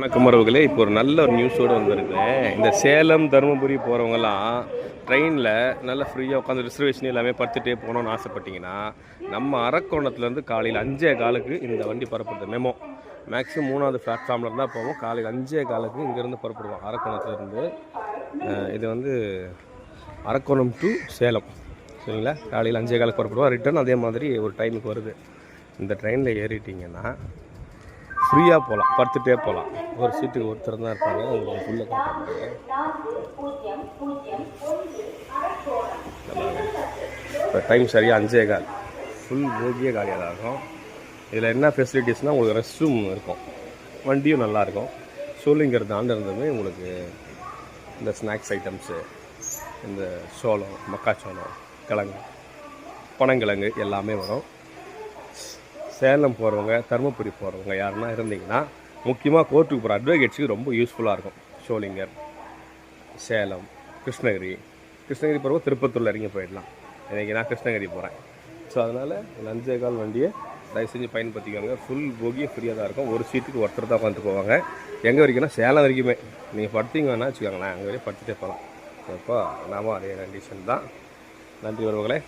வணக்கம் உறவுகளே. இப்போ ஒரு நல்ல ஒரு நியூஸோடு வந்திருக்கேன் இந்த சேலம் தருமபுரி போகிறவங்கலாம் ட்ரெயினில் நல்லா ஃப்ரீயாக உட்காந்து ரிசர்வேஷன் எல்லாமே படுத்துகிட்டே போகணும்னு ஆசைப்பட்டீங்கன்னா நம்ம அரக்கோணத்துலேருந்து காலையில் அஞ்சே காலுக்கு இந்த வண்டி புறப்படுது. மெமோ மேக்ஸிமம் மூணாவது பிளாட்ஃபார்மில் இருந்தால் போவோம். காலையில் அஞ்சே காலுக்கு இங்கேருந்து புறப்படுவோம் அரக்கோணத்துலேருந்து. இது வந்து அரக்கோணம் டு சேலம். சரிங்களா? காலையில் அஞ்சே காலுக்கு புறப்படுவோம். ரிட்டர்ன் அதே மாதிரி ஒரு டைமுக்கு வருது. இந்த ட்ரெயினில் ஏறிட்டிங்கன்னா ஃப்ரீயாக போகலாம் படுத்துகிட்டே போகலாம் ஒரு சீட்டுக்கு ஒருத்தர் தான் இருப்பாங்க. உங்களுக்கு ஃபுல்லாக காட்ட இப்போ டைம் சரியாக அஞ்சே கால். ஃபுல் போகியே காலியாக தான் இருக்கும். இதில் என்ன ஃபெசிலிட்டிஸ்னால் உங்களுக்கு ரெஸ்ட் ரூம் இருக்கும். வண்டியும் நல்லாயிருக்கும் சோழிங்கிறது ஆண்டு இருந்ததுமே உங்களுக்கு இந்த ஸ்நாக்ஸ் ஐட்டம்ஸு இந்த சோளம் மக்காச்சோளம் கிழங்கு பனங்கிழங்கு எல்லாமே வரும். சேலம் போகிறவங்க தருமபுரி போகிறவங்க யாருன்னா இருந்தீங்கன்னா முக்கியமாக கோர்ட்டுக்கு போகிற அட்வொகேட்ஸுக்கு ரொம்ப யூஸ்ஃபுல்லாக இருக்கும். ஷோலிங்கர் சேலம் கிருஷ்ணகிரி. கிருஷ்ணகிரி போகிறவங்க திருப்பத்தூரில் இறங்கி போயிடலாம். இன்றைக்கி நான் கிருஷ்ணகிரி போகிறேன் ஸோ அதனால் லஞ்சே கால் வண்டியை தயவு செஞ்சு பயன்படுத்திக்கோங்க ஃபுல் போகியே ஃப்ரீயாக தான் இருக்கும். ஒரு சீட்டுக்கு ஒருத்தர் தான் உட்காந்து போவாங்க. எங்கே வரைக்கும்னா சேலம் வரைக்குமே. நீங்கள் படுத்தீங்கன்னா வச்சுக்கோங்களேன் அங்கே வரையும் படுத்துகிட்டே போகலாம். அப்போ நாமும் அதே கண்டிஷன் தான். நன்றி உறவுகளே